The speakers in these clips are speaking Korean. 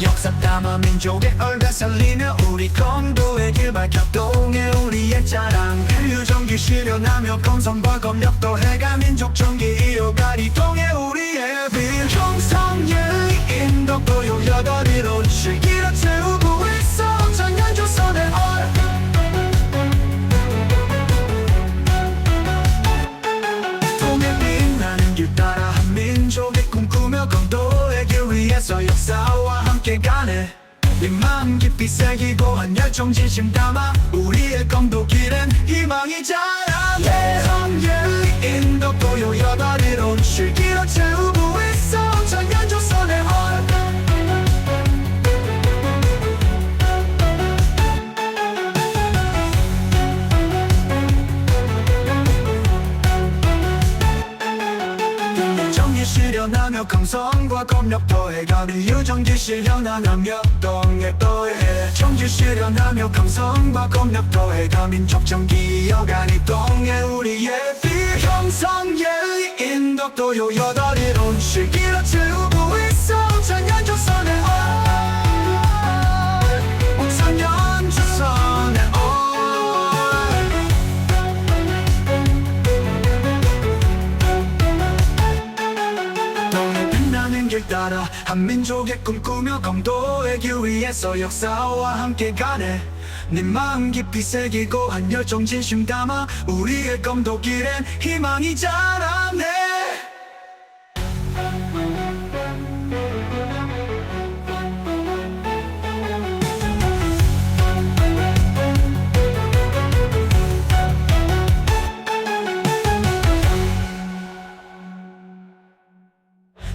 역사 담아 민족의 얼가 살리며 우리 검도의 길 밝혔동해 우리의 자랑. 유정기 실현하며 건성과 검력도 해가 민족 정기 이어가리 동해 우리의 빌 형성예의 인덕도요 여덟이론 실기로 채우고 있어. 작년 조선의 얼. 동해 빛나는 길 따라 한 민족의 꿈꾸며 검도의 함께 가네 네 마음 깊이 새기고 한 열정 진심 담아 우리의 검도 길엔 희망이 자라 대성예의 인덕도요 여덟이론 실 강성과 검력 더해가며 유정기 실현하며 동해 더해. 정기 실현하며 강성과 검력 더해가 민족 정기 이어가니 동해. 우리의 비 형성 예의 인덕도요 여덟 이론 실기로 채우고 있어 따라 한민족의 꿈꾸며 검도의 길 위에서 역사와 함께 가네. 네 마음 깊이 새기고 한 열정 진심 담아 우리의 검도 길엔 희망이 자라네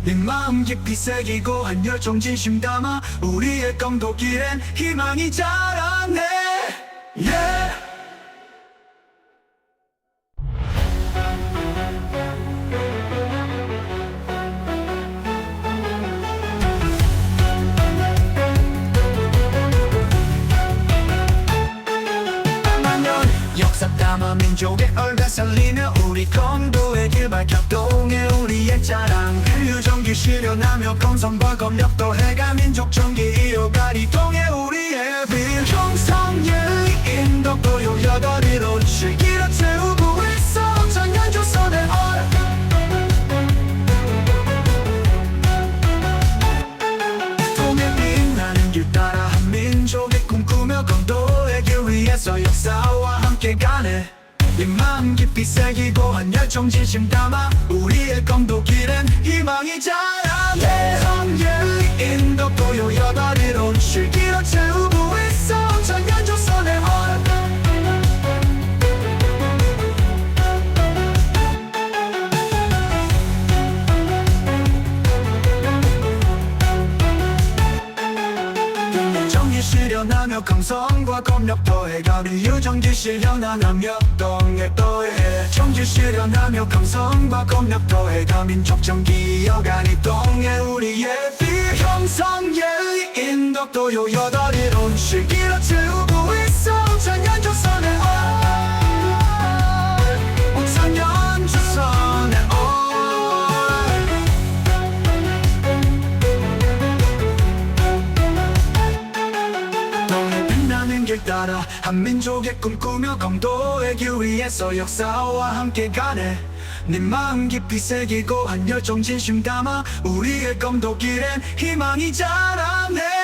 네 마음 깊이 새기고 한 열정 진심 담아 우리의 검도 길엔 희망이 자라네 역사 담아 민족의 얼가 살리며 우리 검도의 길 밝혔동해 우리의 자랑. 유정기 실현하며 건성과 검력도 해가 민족 정기 이어가리 동해 우리의 빌 형성예의 인덕도 요 여덟 이론 실 위에서 역사와 함께 가네. 네 마음 깊이 새기고 한 열정 진심 담아 우리의 검도 길엔 희망이 자라 대성예의 인덕도요 여덟이론 실 강성과 검력 더해가며 유정기 실현하며 동해 더해 정기 실현하며 강성과 검력 더해가 민족 정기 이어가니 동해 우리의 비형성 예의 인덕도요 여덟 이론 실기로 채우고 따라. 한민족의 꿈꾸며 검도의 길 위에서 역사와 함께 가네. 네 마음 깊이 새기고 한 열정 진심 담아 우리의 검도 길엔 희망이 자라네